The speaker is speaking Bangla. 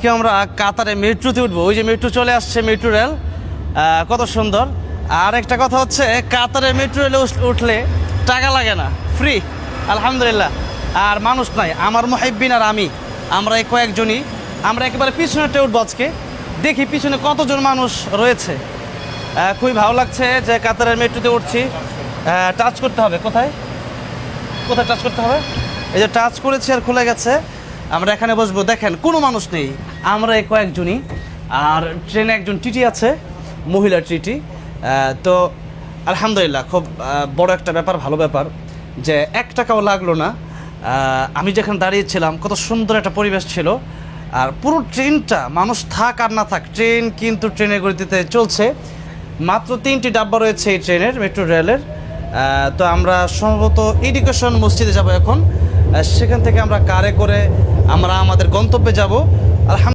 আজকে আমরা কাতারে মেট্রোতে উঠবো। ওই যে মেট্রো চলে আসছে, মেট্রো রেল। কত সুন্দর। আর একটা কথা হচ্ছে, কাতারে মেট্রো রেলে উঠলে টাকা লাগে না। ফ্রি আলহামদুলিল্লাহ। আর মানুষ নাই, আমার মহিবিন আর আমি। আমরা এই কয়েকজনই। আমরা একেবারে পিছনেটা উঠবো আজকে। দেখি পিছনে কতজন মানুষ রয়েছে। খুবই ভালো লাগছে যে কাতারের মেট্রোতে উঠছি। টাচ করতে হবে। কোথায়? কোথায় টাচ করতে হবে? এই যে টাচ করেছি আর খুলে গেছে। আমরা এখানে বসবো, দেখেন, কোনো মানুষ নেই। আমরা এই কয়েকজনই, আর ট্রেনে একজন টিটি আছে মহিলা টিটি। তো আলহামদুলিল্লাহ, খুব বড় একটা ব্যাপার, ভালো ব্যাপার যে এক টাকাও লাগল না। আমি যেখানে দাঁড়িয়েছিলাম, কত সুন্দর একটা পরিবেশ ছিল। আর পুরো ট্রেনটা, মানুষ থাক আর না থাক, ট্রেন কিন্তু ট্রেনের গতিতে চলছে। মাত্র তিনটি ডাব্বা রয়েছে এই ট্রেনের, মেট্রো রেলের। তো আমরা সম্ভবত এডুকেশন মসজিদে যাব এখন। সেখান থেকে আমরা কারে করে আমরা আমাদের গন্তব্যে যাব। আলহাম